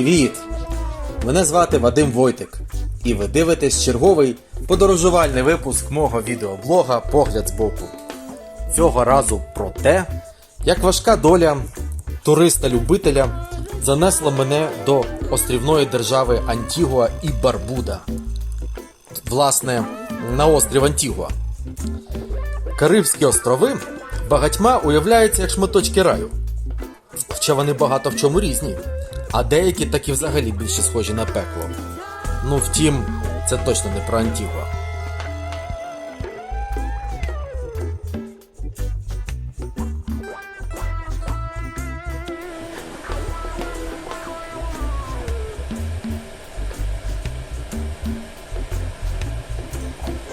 Привіт! Мене звати Вадим Войтик, і ви дивитесь черговий подорожувальний випуск мого відеоблога Погляд збоку. Цього разу про те, як важка доля туриста-любителя занесла мене до острівної держави Антігуа і Барбуда. Власне, на острів Антігуа. Карибські острови багатьма уявляються як шматочки раю. Хоча вони багато в чому різні, а деякі так і взагалі більше схожі на пекло. Ну втім, це точно не про Антігуа.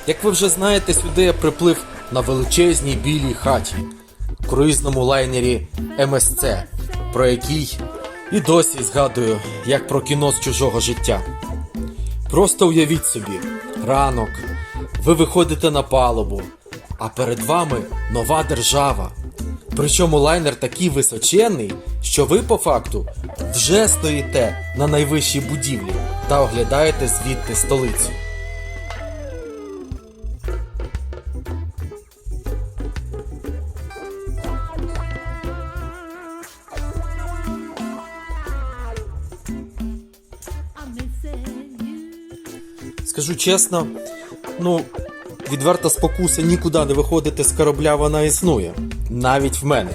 Як ви вже знаєте, сюди я приплив на величезній білій хаті, круїзному лайнері МСЦ, про який і досі згадую, як про кіно з чужого життя. Просто уявіть собі, ранок, ви виходите на палубу, а перед вами нова держава. Причому лайнер такий височенний, що ви по факту вже стоїте на найвищій будівлі та оглядаєте звідти столицю. Скажу чесно, ну, відверта спокуса нікуди не виходити з корабля вона існує, навіть в мене.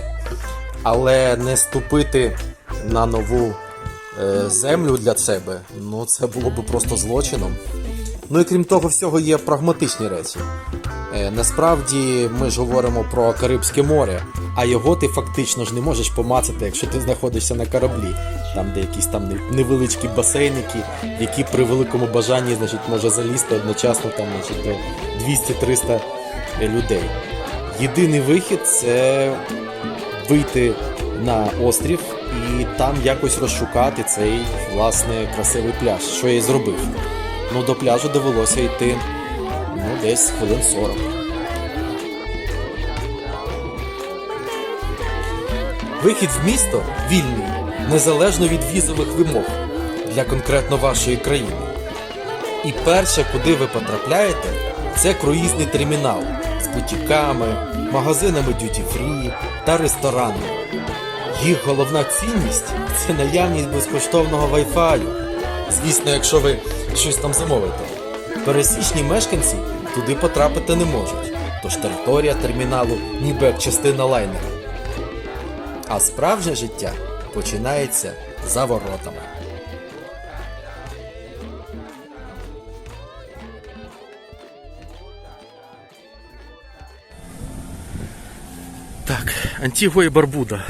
Але не ступити на нову е, землю для себе, ну це було б просто злочином. Ну і крім того всього, є прагматичні речі. Е, насправді ми ж говоримо про Карибське море, а його ти фактично ж не можеш помацати, якщо ти знаходишся на кораблі, там де якісь там невеличкі басейники, які при великому бажанні значить, може залізти одночасно там, значить, до 200-300 людей. Єдиний вихід це вийти на острів і там якось розшукати цей власне красивий пляж, що я і зробив. Ну до пляжу довелося йти ну, десь хвилин 40. Вихід в місто вільний, незалежно від візових вимог для конкретно вашої країни. І перше, куди ви потрапляєте, це круїзний термінал з бутіками, магазинами free та ресторанами. Їх головна цінність це наявність безкоштовного Wi-Fi. Звісно, якщо ви щось там замовите. Пересічні мешканці туди потрапити не можуть, тож територія терміналу ніби як частина лайнера. А справжнє життя починається за воротами. Так, Антігуа і Барбуда.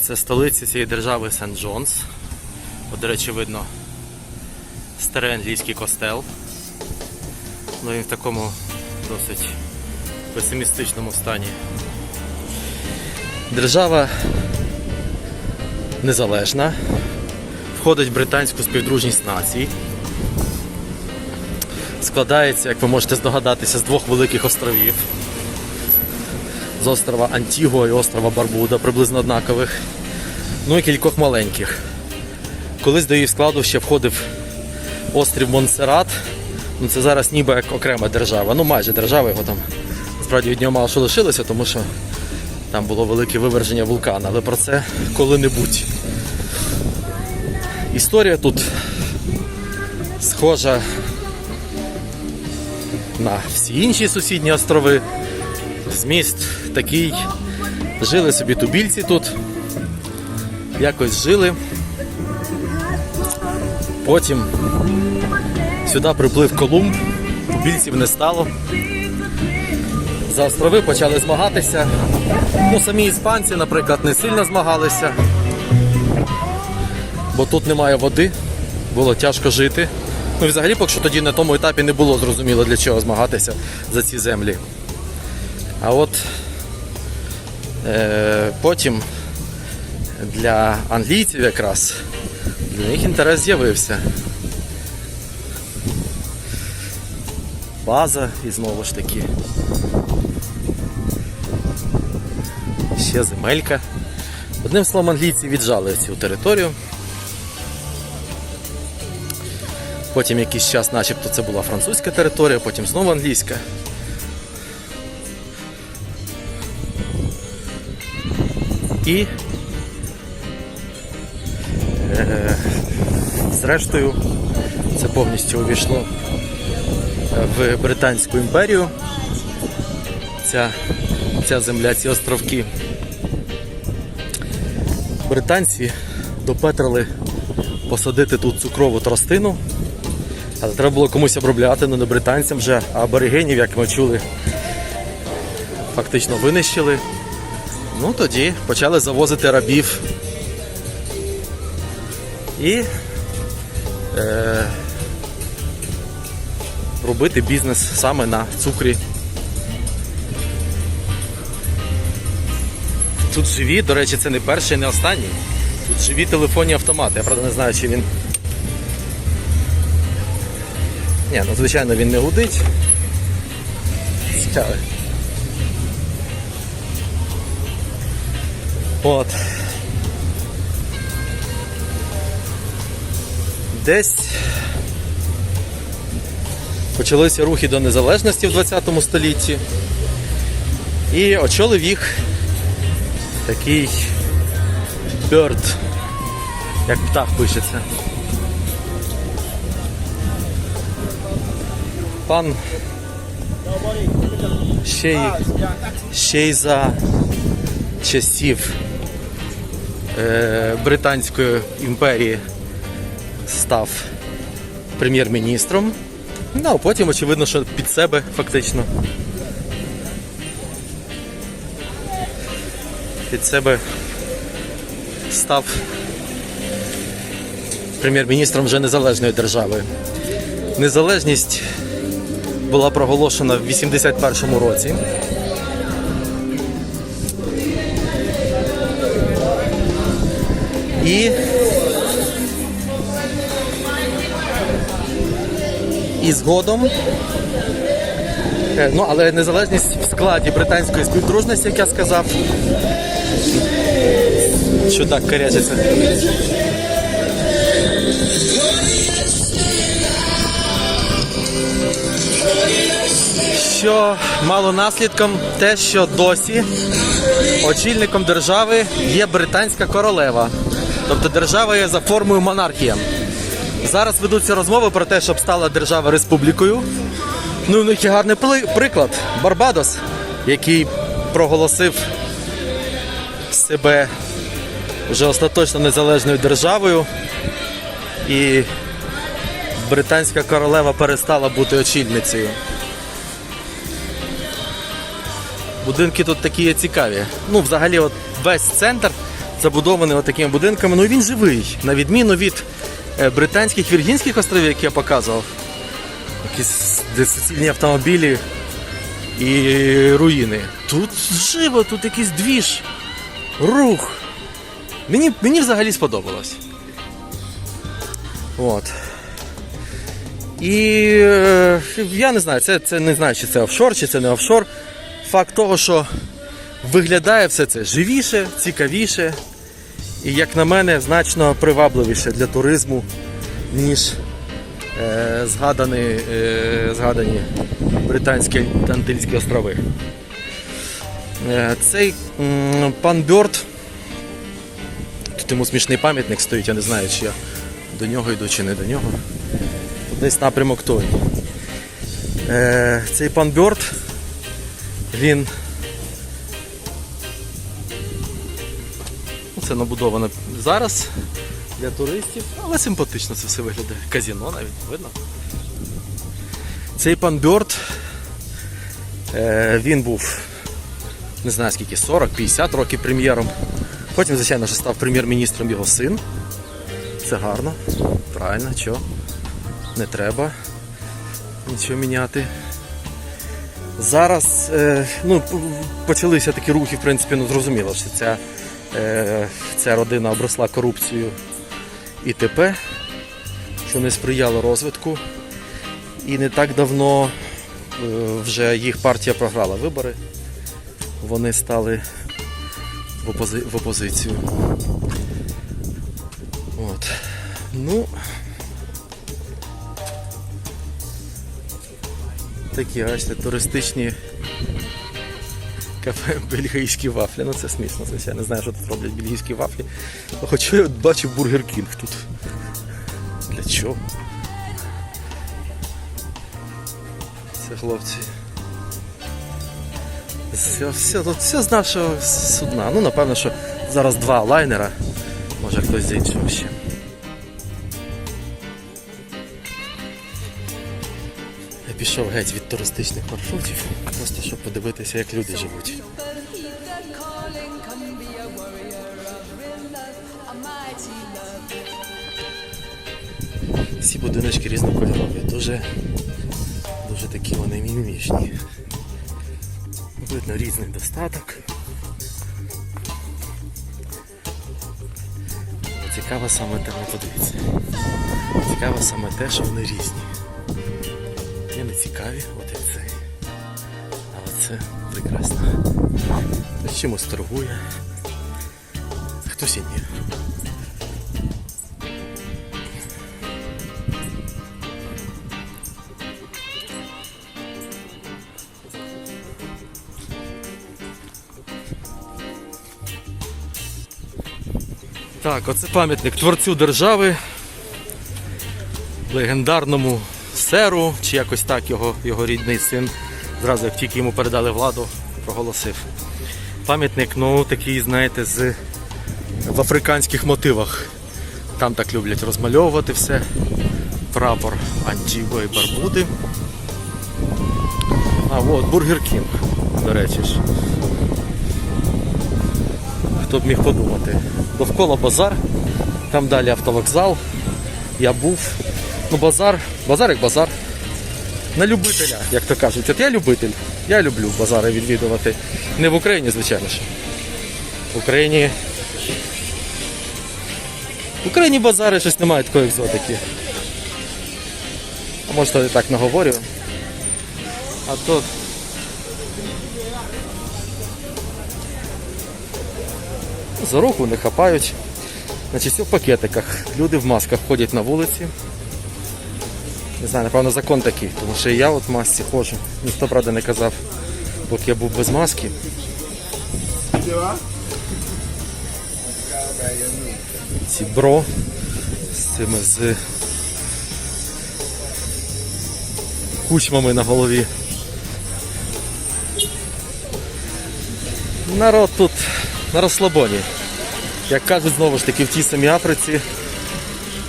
Це столиця цієї держави Сент-Джонс. От, до речі, видно старий англійський костел. Ну він в такому досить песимістичному стані. Держава незалежна, входить в британську співдружність націй. Складається, як ви можете здогадатися, з двох великих островів. З острова Антігуа і острова Барбуда, приблизно однакових. Ну і кількох маленьких. Колись до її складу ще входив острів Монсерат. Ну це зараз ніби як окрема держава. Ну майже держава його там. Справді від нього мало що лишилося, тому що там було велике виверження вулкана, але про це коли-небудь. Історія тут схожа на всі інші сусідні острови. Зміст такий. Жили собі тубільці тут. Якось жили. Потім сюди приплив Колумб, тубільців не стало. За острови почали змагатися. Ну, самі іспанці, наприклад, не сильно змагалися, бо тут немає води, було тяжко жити. Ну взагалі, поки що тоді на тому етапі не було зрозуміло для чого змагатися за ці землі. А от е, потім для англійців якраз для них інтерес з'явився. База і знову ж таки. Ще земелька. Одним словом, англійці віджали цю територію. Потім якийсь час, начебто, це була французька територія, потім знову англійська. І е, зрештою це повністю увійшло в Британську імперію. Ця, ця земля, ці островки. Британці допетрили посадити тут цукрову тростину. Але треба було комусь обробляти, ну не британцям вже, а аборигенів, як ми чули, фактично винищили. Ну тоді почали завозити рабів. І е, робити бізнес саме на цукрі. Тут живі, до речі, це не перший, не останній. Тут живі телефонні автомати. Я правда не знаю, чи він. Ні, ну звичайно він не гудить. Цікавий. От. Десь почалися рухи до незалежності в 20 столітті. І очолив їх такий Bird, як птах пишеться. Пан ще й, ще й за часів е, Британської імперії став прем'єр-міністром. Ну, а потім, очевидно, що під себе фактично. Під себе став прем'єр-міністром вже незалежної держави. Незалежність була проголошена в 81-му році. І і згодом. е, Ну, але незалежність в складі британської співдружності, як я сказав. Що так карячиться. Що мало наслідком те, що досі очільником держави є британська королева. Тобто держава є за формою монархія. Зараз ведуться розмови про те, щоб стала держава республікою. Ну, у них є гарний приклад. Барбадос, який проголосив себе вже остаточно незалежною державою. І британська королева перестала бути очільницею. Будинки тут такі є цікаві. Ну, взагалі, от весь центр забудований от такими будинками. Ну він живий, на відміну від е, британських Віргінських островів, які я показував. Якісь суцільні автомобілі і руїни. Тут живо, тут якийсь двіж, рух. Мені, мені взагалі сподобалось. От. І е, я не знаю, це, це не знаю, чи це офшор, чи це не офшор. Факт того, що виглядає все це живіше, цікавіше і, як на мене, значно привабливіше для туризму, ніж е, згадані, е, згадані британські Антильські острови. Е, цей пан Бьорд, тут йому смішний пам'ятник стоїть, я не знаю, чи я до нього йду, чи не до нього. Тут десь напрямок той. Е, цей пан Бьорд, він. Ну, Це набудовано зараз для туристів, але симпатично це все виглядає. Казіно навіть видно. Цей пан Бьорд, е, він був не знаю скільки, 40-50 років прем'єром. Потім, звичайно, став прем'єр-міністром його син. Це гарно, правильно, що не треба нічого міняти. Зараз е, ну, почалися такі рухи, в принципі, ну зрозуміло, що ця, е, ця родина обросла корупцією і т.п., що не сприяло розвитку. І не так давно е, вже їх партія програла вибори. Вони стали в, опози... в опозицію. От. Ну. Такі, бачите, туристичні кафе бельгійські вафлі. Ну це смішно, звичайно. Я не знаю, що тут роблять бельгійські вафлі. Хоча я бачив Бургер Кінг тут. Для чого? Це хлопці. Все, все, тут все з нашого судна. Ну, напевно, що зараз два лайнера. Може хтось з іншого ще. Я пішов геть від туристичних маршрутів, просто щоб подивитися, як люди живуть. Всі будиночки різнокольорові, дуже, дуже такі вони мімішні. Видно різний достаток. Але Цікаво саме те, не подивіться. Цікаво саме те, що вони різні. Є не цікаві, от як цей. Але це прекрасно. Чимось торгує. Хтось і ні. Так, оце пам'ятник творцю держави, легендарному серу, чи якось так його, його рідний син, зразу як тільки йому передали владу, проголосив. Пам'ятник, ну такий, знаєте, з, в африканських мотивах. Там так люблять розмальовувати все. Прапор Антігої і Барбуди. А от Бургер Кінг, до речі ж. Хто б міг подумати. Довкола базар, там далі автовокзал. Я був. Ну, базар, базар як базар. На любителя, як то кажуть. От я любитель. Я люблю базари відвідувати. Не в Україні, звичайно ж. В Україні. В Україні базари щось немає такої екзотики. А може то я так наговорю. А тут За руку не хапають. Значить, все в пакетиках. Люди в масках ходять на вулиці. Не знаю, напевно, закон такий, тому що і я от в масці ходжу. Ніхто, правда, не казав, поки я був без маски. Ці бро з цими з кучмами на голові. Народ тут на розслабоні. Як кажуть, знову ж таки, в тій самій Африці,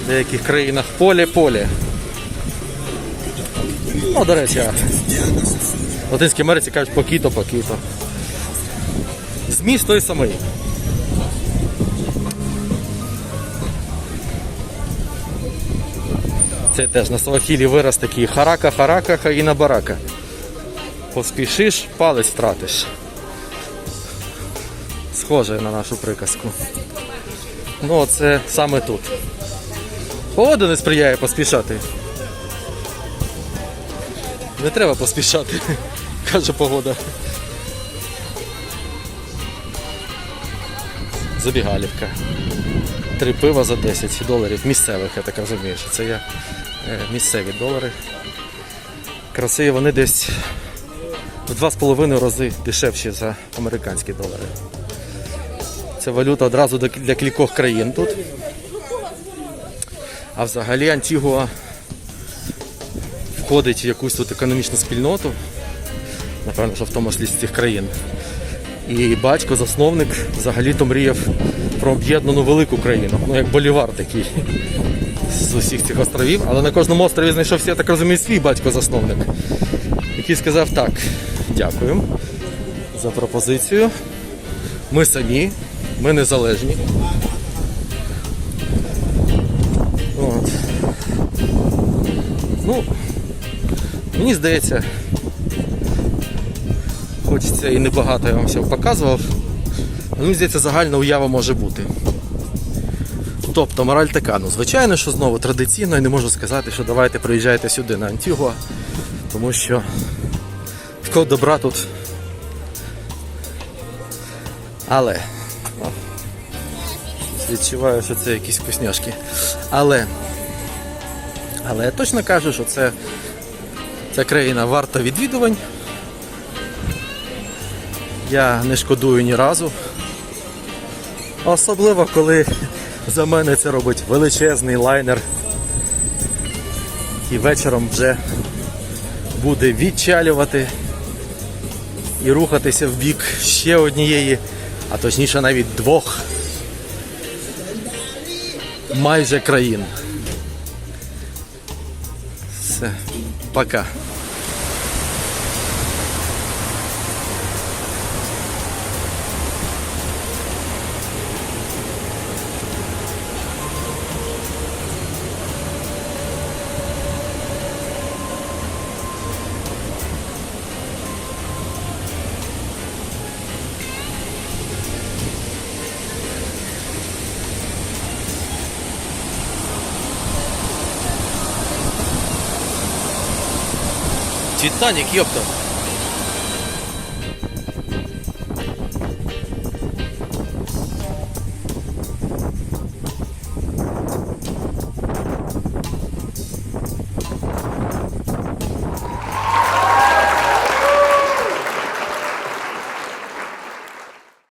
в деяких країнах поле-поле. Ну, до речі, в Латинській Америці кажуть покіто, покіто. Зміст той самий. Це теж на Суахілі вираз такий харака, харака, хаїна барака. Поспішиш, палець втратиш. Схоже на нашу приказку. Ну, це саме тут. Погода не сприяє поспішати. Не треба поспішати, каже погода. Забігалівка. Три пива за 10 доларів місцевих, я так розумію, що це є е, місцеві долари. Красиві вони десь в 2,5 рази дешевші за американські долари. Це валюта одразу для кількох країн тут. А взагалі Антігуа входить в якусь тут економічну спільноту, напевно, що в тому числі з цих країн. І батько, засновник, взагалі-то мріяв про об'єднану велику країну, ну як Болівар такий з усіх цих островів, але на кожному острові знайшовся, я так розумію, свій батько-засновник, який сказав так, дякую за пропозицію. Ми самі, ми незалежні. От. Ну, мені здається, хочеться і небагато я вам всього показував. Мені здається, загальна уява може бути. Тобто мораль така, ну звичайно, що знову традиційно я не можу сказати, що давайте приїжджайте сюди на Антігуа, тому що такого добра тут. Але Відчуваю, що це якісь вкусняшки. Але. Але я точно кажу, що це ця країна варта відвідувань. Я не шкодую ні разу. Особливо, коли за мене це робить величезний лайнер. І вечором вже буде відчалювати і рухатися в бік ще однієї, а точніше навіть двох майже країн. Все, пока. 뒷단이 귀엽다.